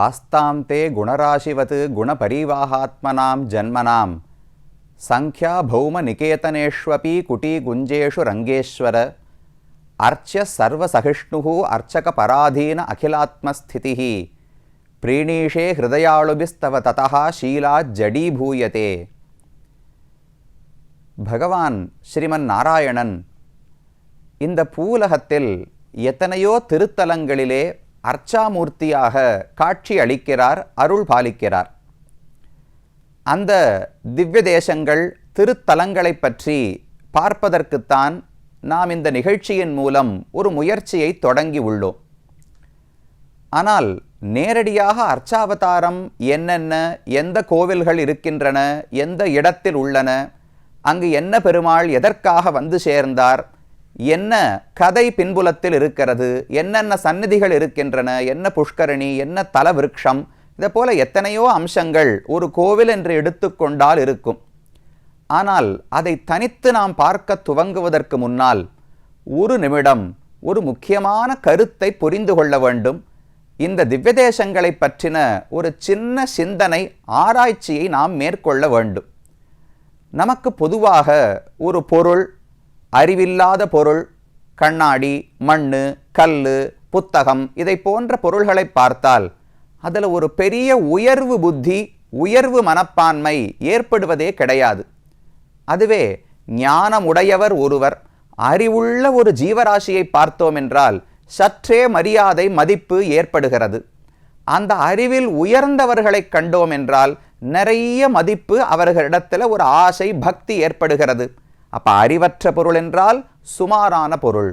आस्तां ते गुणराशिवत् गुणपरिवाहात्मनां जन्मनां सङ्ख्याभौमनिकेतनेष्वपि कुटीगुञ्जेषु रङ्गेश्वर अर्च्य सर्वसहिष्णुः अर्चकपराधीन अखिलात्मस्थितिः प्रीणीषे हृदयाळुभिस्तव ततः शीलाज्जडीभूयते பகவான் ஸ்ரீமன் நாராயணன் இந்த பூலகத்தில் எத்தனையோ திருத்தலங்களிலே அர்ச்சாமூர்த்தியாக காட்சி அளிக்கிறார் அருள் பாலிக்கிறார் அந்த திவ்ய தேசங்கள் திருத்தலங்களை பற்றி பார்ப்பதற்குத்தான் நாம் இந்த நிகழ்ச்சியின் மூலம் ஒரு முயற்சியை தொடங்கி உள்ளோம். ஆனால் நேரடியாக அர்ச்சாவதாரம் என்னென்ன எந்த கோவில்கள் இருக்கின்றன எந்த இடத்தில் உள்ளன அங்கு என்ன பெருமாள் எதற்காக வந்து சேர்ந்தார் என்ன கதை பின்புலத்தில் இருக்கிறது என்னென்ன சந்நிதிகள் இருக்கின்றன என்ன புஷ்கரணி என்ன தல விருட்சம் இதை போல எத்தனையோ அம்சங்கள் ஒரு கோவில் என்று எடுத்துக்கொண்டால் இருக்கும். ஆனால் அதை தனித்து நாம் பார்க்க துவங்குவதற்கு முன்னால் ஒரு நிமிடம் ஒரு முக்கியமான கருத்தை புரிந்து கொள்ள வேண்டும். இந்த திவ்யதேசங்களை பற்றின ஒரு சின்ன சிந்தனை ஆராய்ச்சியை நாம் மேற்கொள்ள வேண்டும். நமக்கு பொதுவாக ஒரு பொருள் அறிவில்லாத பொருள் கண்ணாடி மண் கல் புத்தகம் இதை போன்ற பொருள்களை பார்த்தால் அதில் ஒரு பெரிய உயர்வு புத்தி உயர்வு மனப்பான்மை ஏற்படுவதே கிடையாது. அதுவே ஞானமுடையவர் ஒருவர் அறிவுள்ள ஒரு ஜீவராசியை பார்த்தோம் என்றால் சற்றே மரியாதை மதிப்பு ஏற்படுகிறது. அந்த அறிவில் உயர்ந்தவர்களை கண்டோம் என்றால் நிறைய மதிப்பு அவர்களிடத்தில் ஒரு ஆசை பக்தி ஏற்படுகிறது. அப்போ அறிவற்ற பொருள் என்றால் சுமாரான பொருள்.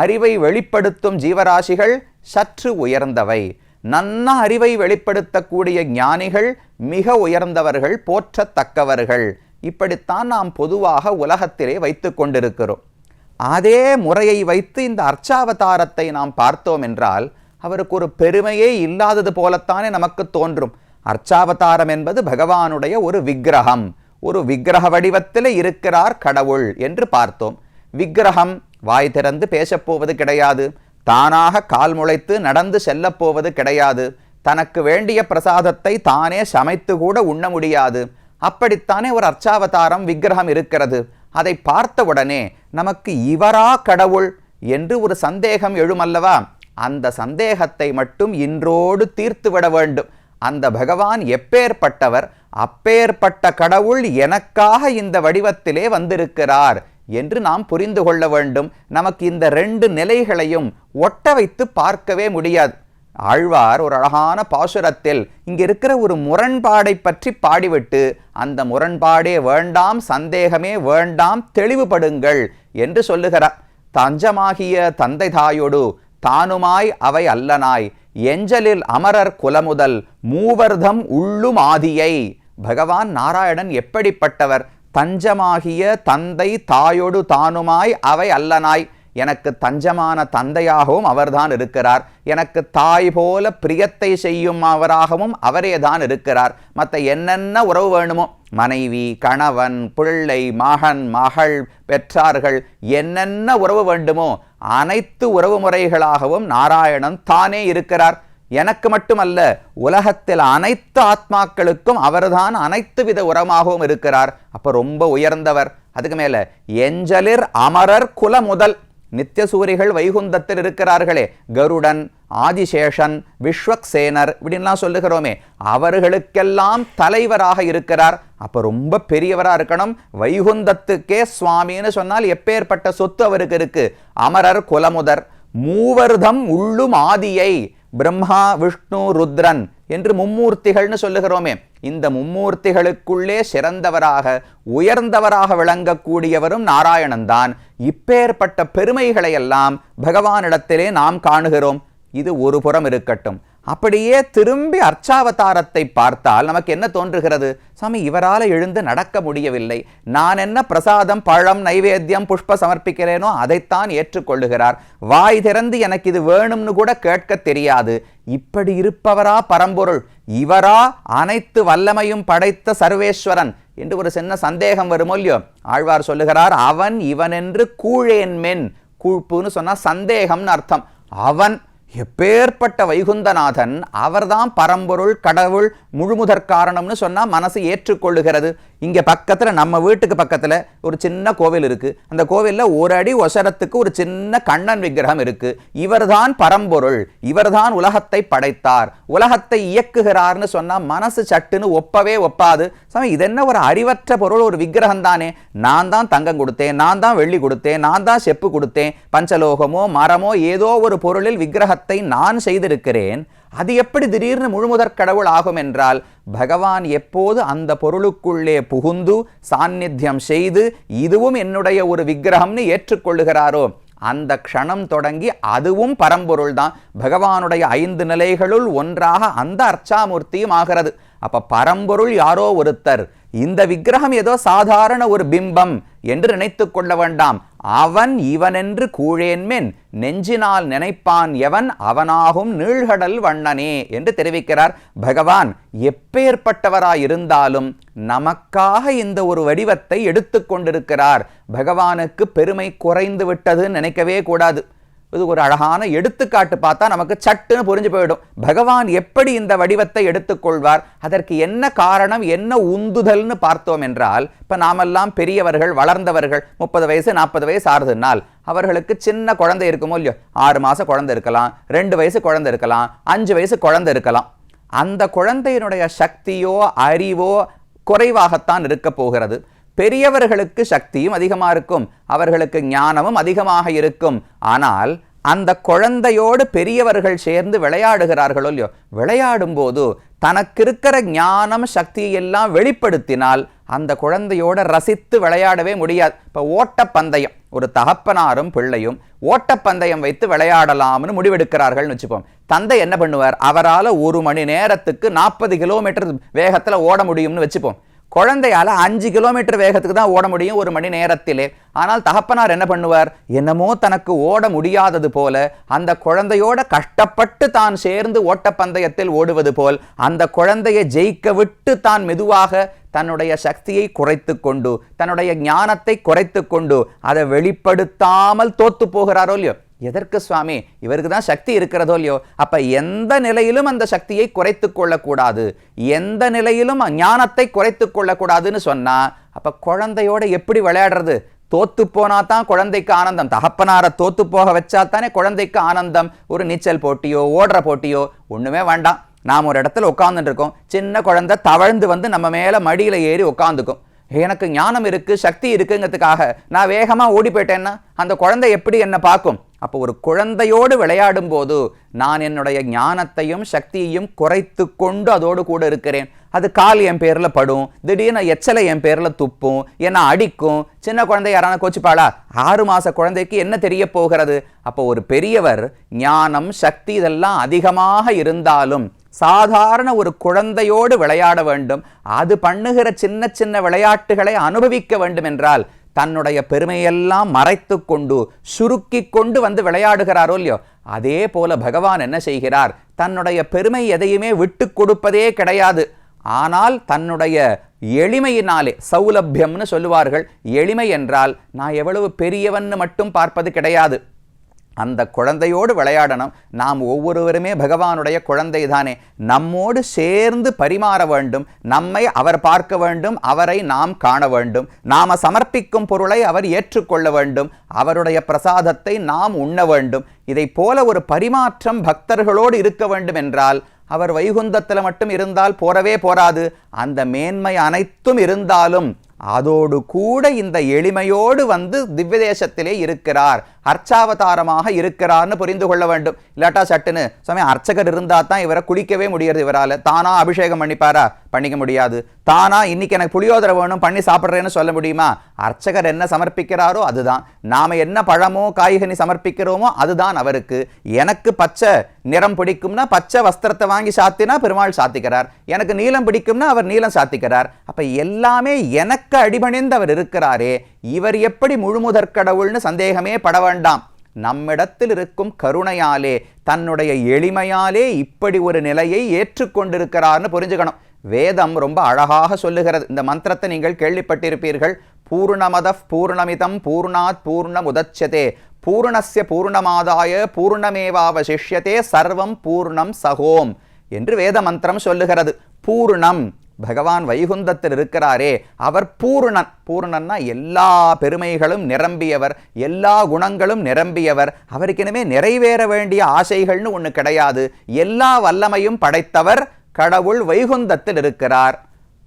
அறிவை வெளிப்படுத்தும் ஜீவராசிகள் சற்று உயர்ந்தவை. நன்ன அறிவை வெளிப்படுத்தக்கூடிய ஞானிகள் மிக உயர்ந்தவர்கள் போற்றத்தக்கவர்கள். இப்படித்தான் நாம் பொதுவாக உலகத்திலே வைத்து கொண்டிருக்கிறோம். அதே முறையை வைத்து இந்த அர்ச்சாவதாரத்தை நாம் பார்த்தோம் என்றால் அவருக்கு ஒரு பெருமையே இல்லாதது போலத்தானே நமக்கு தோன்றும். அர்ச்சாவதாரம் என்பது பகவானுடைய ஒரு விக்கிரகம். ஒரு விக்கிரக வடிவத்தில் இருக்கிறார் கடவுள் என்று பார்த்தோம். விக்கிரகம் வாய் திறந்து பேசப்போவது கிடையாது. தானாக கால் முளைத்து நடந்து செல்லப் போவது கிடையாது. தனக்கு வேண்டிய பிரசாதத்தை தானே சமைத்து கூட உண்ண முடியாது. அப்படித்தானே ஒரு அர்ச்சாவதாரம் விக்கிரகம் இருக்கிறது. அதை பார்த்தவுடனே நமக்கு இவரா கடவுள் என்று ஒரு சந்தேகம் எழுமல்லவா? அந்த சந்தேகத்தை மட்டும் இன்றோடு தீர்த்து விட வேண்டும். அந்த பகவான் எப்பேற்பட்டவர் அப்பேற்பட்ட கடவுள் எனக்காக இந்த வடிவத்திலே வந்திருக்கிறார் என்று நாம் புரிந்து கொள்ள வேண்டும். நமக்கு இந்த ரெண்டு நிலைகளையும் ஒட்ட வைத்து பார்க்கவே முடியாது. ஆழ்வார் ஒரு அழகான பாசுரத்தில் இங்க இருக்கிற ஒரு முரண்பாடை பற்றி பாடிவிட்டு அந்த முரண்பாடே வேண்டாம் சந்தேகமே வேண்டாம் தெளிவுபடுங்கள் என்று சொல்லுகிறார். தஞ்சமாகிய தந்தை தாயோடு தானுமாய் அவை அல்லனாய். எஞ்சலில் அமரர் குலமுதல் மூவர்தம் உள்ளும் ஆதியை. பகவான் நாராயணன் எப்படிப்பட்டவர்? தஞ்சமாகிய தந்தை தாயொடு தானுமாய் அவை அல்லனாய். எனக்கு தஞ்சமான தந்தையாகவும் அவர்தான் இருக்கிறார். எனக்கு தாய் போல பிரியத்தை செய்யும் அவராகவும் அவரே தான் இருக்கிறார். மற்ற என்னென்ன உறவு வேணுமோ மனைவி கணவன் பிள்ளை மகன் மகள் பெற்றார்கள் என்னென்ன உறவு வேண்டுமோ அனைத்து உறவு முறைகளாகவும் நாராயணன் தானே இருக்கிறார். எனக்கு மட்டுமல்ல உலகத்தில் அனைத்து ஆத்மாக்களுக்கும் அவர்தான் அனைத்து வித உரமாகவும் இருக்கிறார். அப்ப ரொம்ப உயர்ந்தவர். அதுக்கு மேல எஞ்சலிர் அமரர் குல முதல். நித்தியசூரிகள் வைகுந்தத்தில் இருக்கிறார்களே. கருடன் ஆதிசேஷன் விஸ்வக்சேனர் இப்படின்லாம் சொல்லுகிறோமே. அவர்களுக்கெல்லாம் தலைவராக இருக்கிறார். அப்போ ரொம்ப பெரியவரா இருக்கணும். வைகுந்தத்துக்கே சுவாமின்னு சொன்னால் எப்பேற்பட்ட சொத்து அவருக்கு இருக்கு? அமரர் குலமுதர் மூவர்தம் உள்ளும் ஆதியை பிரம்மா விஷ்ணு ருத்ரன் என்று மும்மூர்த்திகள்னு சொல்லுகிறோமே. இந்த மும்மூர்த்திகளுக்குள்ளே சிறந்தவராக உயர்ந்தவராக விளங்கக்கூடியவரும் நாராயணன் தான். இப்பேற்பட்ட பெருமைகளை எல்லாம் பகவானிடத்திலே நாம் காணுகிறோம். இது ஒரு புறம் இருக்கட்டும். அப்படியே திரும்பி அர்ச்சாவதாரத்தை பார்த்தால் நமக்கு என்ன தோன்றுகிறது? சாமி இவரால் எழுந்து நடக்க முடியவில்லை. நான் என்ன பிரசாதம் பழம் நைவேத்தியம் புஷ்ப சமர்ப்பிக்கிறேனோ அதைத்தான் ஏற்றுக்கொள்ளுகிறார். வாய் திறந்து எனக்கு இது வேணும்னு கூட கேட்க தெரியாது. இப்படி இருப்பவரா பரம்பொருள்? இவரா அனைத்து வல்லமையும் படைத்த சர்வேஸ்வரன். என்று ஒரு சின்ன சந்தேகம் வருமோ ஆழ்வார் சொல்லுகிறார் அவன் இவன் என்று கூழேன் மென். கூழ்ப்புன்னு சொன்னா சந்தேகம்னு அர்த்தம். அவன் எப்பேற்பட்ட வைகுந்தநாதன் அவர்தான் பரம்பொருள் கடவுள் முழுமுதற் காரணம்னு சொன்னா மனசு ஏற்றுக்கொள்ளுகிறது. இங்கே பக்கத்தில் நம்ம வீட்டுக்கு பக்கத்தில் ஒரு சின்ன கோவில் இருக்குது அந்த கோவிலில் ஒரு அடி ஒசரத்துக்கு ஒரு சின்ன கண்ணன் விக்கிரகம் இருக்குது இவர்தான் பரம்பொருள். இவர்தான் உலகத்தை படைத்தார். உலகத்தை இயக்குகிறார்னு சொன்னால் மனசு சட்டுன்னு ஒப்பவே ஒப்பாது. சமயம் இது என்ன ஒரு அறிவற்ற பொருள்? ஒரு விக்கிரகம் தானே. நான் தான் தங்கம் கொடுத்தேன். நான் தான் வெள்ளி கொடுத்தேன். நான் தான் செப்பு கொடுத்தேன். பஞ்சலோகமோ மரமோ ஏதோ ஒரு பொருளில் விக்கிரகத்தை நான் செய்திருக்கிறேன். அது எப்படி திடீர்னு முழுமுதற் கடவுள் ஆகும் என்றால் பகவான் எப்போது அந்த பொருளுக்குள்ளே புகுந்து சாநித்தியம் செய்து இதுவும் என்னுடைய ஒரு விக்கிரகம்னு ஏற்றுக்கொள்ளுகிறாரோ அந்த க்ஷணம் தொடங்கி அதுவும் பரம்பொருள் தான். பகவானுடைய ஐந்து நிலைகளுள் ஒன்றாக அந்த அர்ச்சாமூர்த்தியும் ஆகிறது. அப்ப பரம்பொருள் யாரோ ஒருத்தர் இந்த விக்கிரகம் ஏதோ சாதாரண ஒரு பிம்பம் என்று நினைத்து கொள்ள வேண்டாம். அவன் இவனென்று கூழேன்மென் நெஞ்சினால் நினைப்பான் எவன் அவனாகும் நீழ்கடல் வண்ணனே என்று தெரிவிக்கிறார் பகவான். எப்பேற்பட்டவராயிருந்தாலும் நமக்காக இந்த ஒரு வடிவத்தை எடுத்துக்கொண்டிருக்கிறார் பகவானுக்கு பெருமை குறைந்து விட்டதுன்னு நினைக்கவே கூடாது. இது ஒரு அழகான எடுத்துக்காட்டு பார்த்தா நமக்கு சட்டுன்னு புரிஞ்சு போயிடும். பகவான் எப்படி இந்த வடிவத்தை எடுத்துக்கொள்வார்? அதற்கு என்ன காரணம் என்ன உந்துதல்னு பார்த்தோம் என்றால் இப்ப நாமெல்லாம் பெரியவர்கள் வளர்ந்தவர்கள் முப்பது வயசு நாற்பது வயசு ஆறுதுனால் அவர்களுக்கு சின்ன குழந்தை இருக்குமோ இல்லையோ? ஆறு மாதம் குழந்தை இருக்கலாம் ரெண்டு வயசு குழந்தை இருக்கலாம் அஞ்சு வயசு குழந்தை இருக்கலாம். அந்த குழந்தையினுடைய சக்தியோ அறிவோ குறைவாகத்தான் இருக்க போகிறது. பெரியவர்களுக்கு சக்தியும் அதிகமாக இருக்கும். அவர்களுக்கு ஞானமும் அதிகமாக இருக்கும். ஆனால் அந்த குழந்தையோடு பெரியவர்கள் சேர்ந்து விளையாடுகிறார்களோ இல்லையோ விளையாடும் போது தனக்கு இருக்கிற ஞானம் சக்தியை எல்லாம் வெளிப்படுத்தினால் அந்த குழந்தையோட ரசித்து விளையாடவே முடியாது. இப்போ ஓட்டப்பந்தயம் ஒரு தகப்பனாரும் பிள்ளையும் ஓட்டப்பந்தயம் வைத்து விளையாடலாம்னு முடிவெடுக்கிறார்கள்னு வச்சுப்போம் தந்தை என்ன பண்ணுவார்? அவரால் ஒரு மணி நேரத்துக்கு நாற்பது கிலோமீட்டர் வேகத்தில் ஓட முடியும்னு வச்சுப்போம். குழந்தையால் அஞ்சு கிலோமீட்டர் வேகத்துக்கு தான் ஓட முடியும் ஒரு மணி நேரத்திலே. ஆனால் தகப்பனார் என்ன பண்ணுவார்? என்னமோ தனக்கு ஓட முடியாதது போல அந்த குழந்தையோட கஷ்டப்பட்டு தான் சேர்ந்து ஓட்டப்பந்தயத்தில் ஓடுவது போல் அந்த குழந்தையை ஜெயிக்க விட்டு தான் மெதுவாக தன்னுடைய சக்தியை குறைத்து கொண்டு தன்னுடைய ஞானத்தை குறைத்து கொண்டு அதை வெளிப்படுத்தாமல் தோத்து போகிறாரோ இல்லையோ? எதற்கு சுவாமி? இவருக்கு தான் சக்தி இருக்கிறதோ இல்லையோ? அப்போ எந்த நிலையிலும் அந்த சக்தியை குறைத்து கொள்ளக்கூடாது. எந்த நிலையிலும் ஞானத்தை குறைத்து கொள்ளக்கூடாதுன்னு சொன்னால் அப்போ குழந்தையோட எப்படி விளையாடுறது? தோத்து போனா தான் குழந்தைக்கு ஆனந்தம். தகப்பனார தோத்து போக வச்சா தானே குழந்தைக்கு ஆனந்தம். ஒரு நீச்சல் போட்டியோ ஓடுற போட்டியோ ஒன்றுமே வேண்டாம். நாம் ஒரு இடத்துல உட்காந்துட்டு இருக்கோம். சின்ன குழந்தை தவழ்ந்து வந்து நம்ம மேலே மடியில் ஏறி உட்காந்துக்கும் எனக்கு ஞானம் இருக்குது சக்தி இருக்குங்கிறதுக்காக நான் வேகமாக ஓடி போயிட்டேன்னா அந்த குழந்தை எப்படி என்னை பார்க்கும்? அப்போ ஒரு குழந்தையோடு விளையாடும் போது நான் என்னுடைய ஞானத்தையும் சக்தியையும் குறைத்து கொண்டு அதோடு கூட இருக்கிறேன். அது கால் என் பேர்ல படும் திடீர்னு எச்சலை என் பேர்ல துப்பும் என்ன அடிக்கும். சின்ன குழந்தை யாரான கோச்சிப்பாளா? ஆறு மாச குழந்தைக்கு என்ன தெரிய போகிறது? அப்போ ஒரு பெரியவர் ஞானம் சக்தி இதெல்லாம் அதிகமாக இருந்தாலும் சாதாரண ஒரு குழந்தையோடு விளையாட வேண்டும். அது பண்ணுகிற சின்ன சின்ன விளையாட்டுகளை அனுபவிக்க வேண்டும் என்றால் தன்னுடைய பெருமையெல்லாம் மறைத்து கொண்டு சுருக்கி கொண்டு வந்து விளையாடுகிறாரோ இல்லையோ அதே போல பகவான் என்ன செய்கிறார்? தன்னுடைய பெருமை எதையுமே விட்டு கொடுப்பதே கிடையாது. ஆனால் தன்னுடைய எளிமையினாலே சௌலபியம்னு சொல்லுவார்கள் எளிமை என்றால் நான் எவ்வளவு பெரியவன்னு மட்டும் பார்ப்பது கிடையாது. அந்த குழந்தையோடு விளையாடணும். நாம் ஒவ்வொருவருமே பகவானுடைய குழந்தை தானே. நம்மோடு சேர்ந்து பரிமாற வேண்டும். நம்மை அவர் பார்க்க வேண்டும். அவரை நாம் காண வேண்டும். நாம் சமர்ப்பிக்கும் பொருளை அவர் ஏற்றுக்கொள்ள வேண்டும். அவருடைய பிரசாதத்தை நாம் உண்ண வேண்டும். இதை போல ஒரு பரிமாற்றம் பக்தர்களோடு இருக்க வேண்டும் என்றால் அவர் வைகுந்தத்தில் மட்டும் இருந்தால் போறவே போராது அந்த மேன்மை அனைத்தும் இருந்தாலும் அதோடு கூட இந்த எளிமையோடு வந்து திவ்யதேசத்திலே இருக்கிறார். அர்ச்சாவதாரமாக இருக்கிறார்னு புரிந்து கொள்ள வேண்டும். இல்லாட்டா சட்டுன்னு சுவாமி அர்ச்சகர் இருந்தால் தான் இவரை குளிக்கவே முடியாது இவரால். தானா அபிஷேகம் பண்ணிப்பாரா? பண்ணிக்க முடியாது. தானா இன்னைக்கு எனக்கு புளியோதரை வேணும் பண்ணி சாப்பிட்றேன்னு சொல்ல முடியுமா? அர்ச்சகர் என்ன சமர்ப்பிக்கிறாரோ அதுதான். நாம என்ன பழமோ காய்கனி சமர்ப்பிக்கிறோமோ அதுதான் அவருக்கு. எனக்கு பச்சை நிறம் பிடிக்கும்னா பச்சை வஸ்திரத்தை வாங்கி சாத்தினா பெருமாள் சாத்திக்கிறார். எனக்கு நீளம் பிடிக்கும்னா அவர் நீளம் சாத்திக்கிறார். அப்ப எல்லாமே எனக்கு அடிபணிந்து அவர் இருக்கிறாரே. இவர் எப்படி முழுமுதற் கடவுள்னு சந்தேகமே பட வேண்டாம். நம்மிடத்தில் இருக்கும் கருணையாலே தன்னுடைய எளிமையாலே இப்படி ஒரு நிலையை ஏற்றுக்கொண்டிருக்கிறார்னு புரிஞ்சுக்கணும். வேதம் ரொம்ப அழகாக சொல்லுகிறது. இந்த மந்திரத்தை நீங்கள் கேள்விப்பட்டிருப்பீர்கள். பூர்ணமத பூர்ணமிதம் பூர்ணாத் பூர்ணம் உதச்சதே. பூர்ணஸ்ய பூர்ணமாதாய பூர்ணமேவாவசிஷ்யதே. சர்வம் பூர்ணம் சகோம் என்று வேத மந்திரம் சொல்லுகிறது. பூர்ணம். பகவான் வைகுந்தத்தில் இருக்கிறாரே. அவர் பூர்ணன். பூர்ணன்னா எல்லா பெருமைகளும் நிரம்பியவர். எல்லா குணங்களும் நிரம்பியவர். அவருக்கு இனிமே நிறைவேற வேண்டிய ஆசைகள்னு ஒன்று கிடையாது. எல்லா வல்லமையும் படைத்தவர் கடவுள் வைகுந்தத்தில் இருக்கிறார்.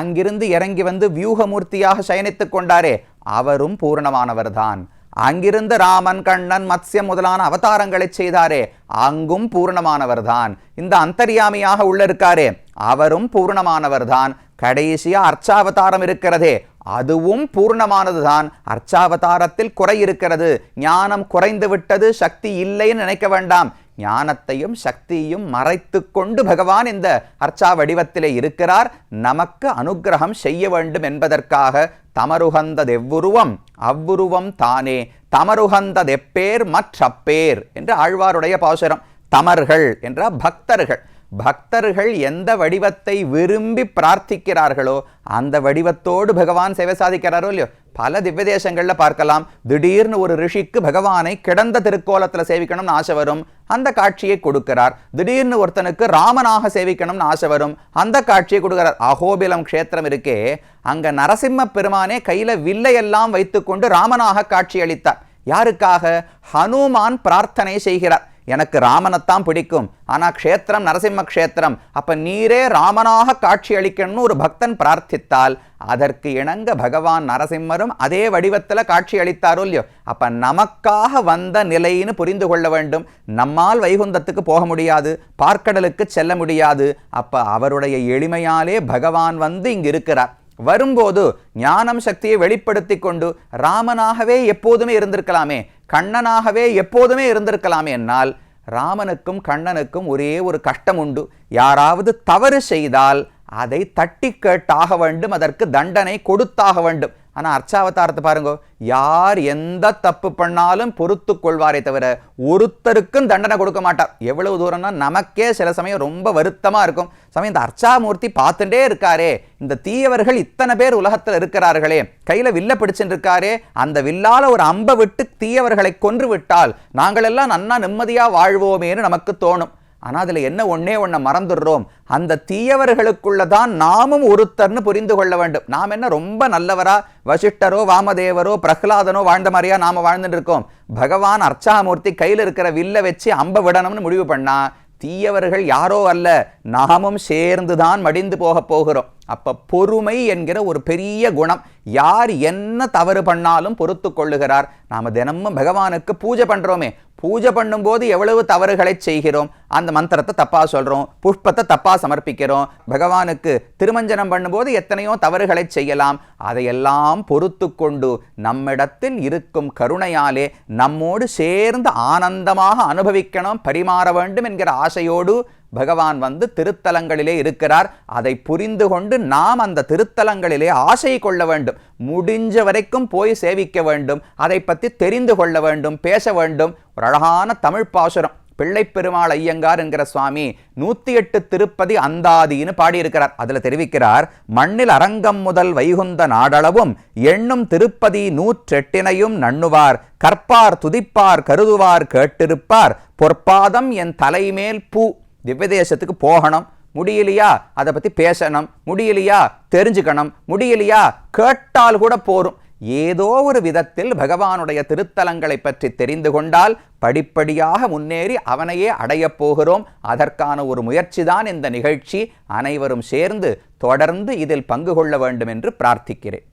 அங்கிருந்து இறங்கி வந்து வியூகமூர்த்தியாக சயனித்துக் கொண்டாரே அவரும் பூர்ணமானவர்தான். அங்கிருந்து ராமன் கண்ணன் மத்ஸ்யம் முதலான அவதாரங்களை செய்தாரே அங்கும் பூர்ணமானவர்தான். இந்த அந்தர்யாமியாக உள்ள இருக்காரே அவரும் பூர்ணமானவர்தான். கடைசியா அர்ச்சாவதாரம் இருக்கிறதே அதுவும் பூர்ணமானதுதான். அர்ச்சாவதாரத்தில் குறை இருக்கிறது ஞானம் குறைந்து விட்டது சக்தி இல்லைன்னு நினைக்க வேண்டாம். ஞானத்தையும் சக்தியையும் மறைத்து கொண்டு பகவான் இந்த அர்ச்சா வடிவத்திலே இருக்கிறார். நமக்கு அனுகிரகம் செய்ய வேண்டும் என்பதற்காக தமருகந்ததெவ்வுருவம் அவ்வுருவம் தானே தமருகந்ததெப்பேர் மற்றப்பேர் என்று ஆழ்வாருடைய பாசுரம் தமர்கள் என்ற பக்தர்கள். பக்தர்கள் எந்த வடிவத்தை விரும்பி பிரார்த்திக்கிறார்களோ அந்த வடிவத்தோடு பகவான் சேவை சாதிக்கிறாரோ இல்லையோ? பல திவ்ய பார்க்கலாம். திடீர்னு ஒரு ரிஷிக்கு பகவானை கிடந்த திருக்கோலத்துல சேவிக்கணும்னு ஆசை வரும். அந்த காட்சியை கொடுக்கிறார். திடீர்னு ஒருத்தனுக்கு ராமனாக சேவிக்கணும்னு ஆசை வரும். அந்த காட்சியை கொடுக்கிறார். அகோபிலம் க்ஷேத்திரம் இருக்கே. அங்க நரசிம்ம பெருமானே கையில வில்லையெல்லாம் வைத்துக்கொண்டு ராமனாக காட்சி அளித்தார் யாருக்காக? ஹனுமான் பிரார்த்தனை செய்கிறார். எனக்கு ராமனைத்தான் பிடிக்கும். ஆனால் க்ஷேத்திரம் நரசிம்ம க்ஷேத்திரம். அப்போ நீரே ராமனாக காட்சி அளிக்கணும்னு ஒரு பக்தன் பிரார்த்தித்தால் அதற்கு இணங்க பகவான் நரசிம்மரும் அதே வடிவத்தில் காட்சி அளித்தாரோ இல்லையோ? அப்போ நமக்காக வந்த நிலைன்னு புரிந்து கொள்ள வேண்டும். நம்மால் வைகுந்தத்துக்கு போக முடியாது. பார்க்கடலுக்கு செல்ல முடியாது. அப்போ அவருடைய எளிமையாலே பகவான் வந்து இங்கு இருக்கிறார். வரும்போது ஞானம் சக்தியை வெளிப்படுத்தி கொண்டு ராமனாகவே எப்போதுமே இருந்திருக்கலாமே கண்ணனாகவே எப்போதுமே இருந்திருக்கலாமே என்னால் ராமனுக்கும் கண்ணனுக்கும் ஒரே ஒரு கஷ்டம் உண்டு. யாராவது தவறு செய்தால் அதை தட்டி கேட்டாக வேண்டும் அதற்கு தண்டனை கொடுத்தாக வேண்டும். ஆனால் அர்ச்சாவதாரத்தை பாருங்க யார் எந்த தப்பு பண்ணாலும் பொறுத்து கொள்வாரே தவிர ஒருத்தருக்கும் தண்டனை கொடுக்க மாட்டார். எவ்வளவு தூரம்னா நமக்கே சில சமயம் ரொம்ப வருத்தமாக இருக்கும். சமயம் இந்த அர்ச்சாமூர்த்தி பார்த்துட்டே இருக்காரே இந்த தீயவர்கள் இத்தனை பேர் உலகத்தில் இருக்கிறார்களே கையில் வில்ல பிடிச்சுட்டு இருக்காரே அந்த வில்லால் ஒரு அம்பை விட்டு தீயவர்களை கொன்று விட்டால் நாங்களெல்லாம் நன்னா நிம்மதியாக வாழ்வோமேன்னு நமக்கு தோணும். ஆனால் அதுல என்ன ஒன்றே ஒன்றை மறந்துடுறோம். அந்த தீயவர்களுக்குள்ள தான் நாமும் ஒருத்தர்னு புரிந்து கொள்ள வேண்டும். நாம் என்ன ரொம்ப நல்லவரா? வசிஷ்டரோ வாமதேவரோ பிரகலாதனோ வாழ்ந்த மாதிரியா நாம வாழ்ந்துட்டு இருக்கோம். பகவான் அர்ச்சாமூர்த்தி கையில் இருக்கிற வில்ல வச்சு அம்ப விடணும்னு முடிவு பண்ணா தீயவர்கள் யாரோ அல்ல. நாமும் சேர்ந்து தான் மடிந்து போக போகிறோம். அப்போ பொறுமை என்கிற ஒரு பெரிய குணம். யார் என்ன தவறு பண்ணாலும் பொறுத்து கொள்ளுகிறார். நாம தினமும் பகவானுக்கு பூஜை பண்றோமே. பூஜை பண்ணும்போது எவ்வளவு தவறுகளை செய்கிறோம்? அந்த மந்திரத்தை தப்பாக சொல்கிறோம் புஷ்பத்தை தப்பாக சமர்ப்பிக்கிறோம். பகவானுக்கு திருமஞ்சனம் பண்ணும்போது எத்தனையோ தவறுகளை செய்யலாம். அதையெல்லாம் பொறுத்து கொண்டு நம்மிடத்தில் இருக்கும் கருணையாலே நம்மோடு சேர்ந்து ஆனந்தமாக அனுபவிக்கணும் பரிமாற வேண்டும் என்கிற ஆசையோடு பகவான் வந்து திருத்தலங்களிலே இருக்கிறார். அதை புரிந்து கொண்டு நாம் அந்த திருத்தலங்களிலே ஆசை கொள்ள வேண்டும். முடிஞ்ச வரைக்கும் போய் சேவிக்க வேண்டும். அதை பற்றி தெரிந்து கொள்ள வேண்டும். பேச வேண்டும். ஒரு அழகான தமிழ் பாசுரம். பிள்ளை பெருமாள் ஐயங்கார் என்கிற சுவாமி நூத்தி எட்டு திருப்பதி அந்தாதின்னு பாடியிருக்கிறார். அதுல தெரிவிக்கிறார் மண்ணில் அரங்கம் முதல் வைகுந்த நாடளவும் எண்ணும் திருப்பதி நூற்றெட்டினையும் நண்ணுவார். கற்பார் துதிப்பார் கருதுவார் கேட்டிருப்பார். பொற்பாதம் என் தலைமேல் பூ. திவ்யதேசத்துக்கு போகணும். முடியலையா? அதை பற்றி பேசணும். முடியலையா? தெரிஞ்சுக்கணும். முடியலையா? கேட்டால் கூட போரும். ஏதோ ஒரு விதத்தில் பகவானுடைய திருத்தலங்களை பற்றி தெரிந்து கொண்டால் படிப்படியாக முன்னேறி அவனையே அடையப் போகிறோம். அதற்கான ஒரு முயற்சிதான் இந்த நிகழ்ச்சி. அனைவரும் சேர்ந்து தொடர்ந்து இதில் பங்கு கொள்ள வேண்டும் என்று பிரார்த்திக்கிறேன்.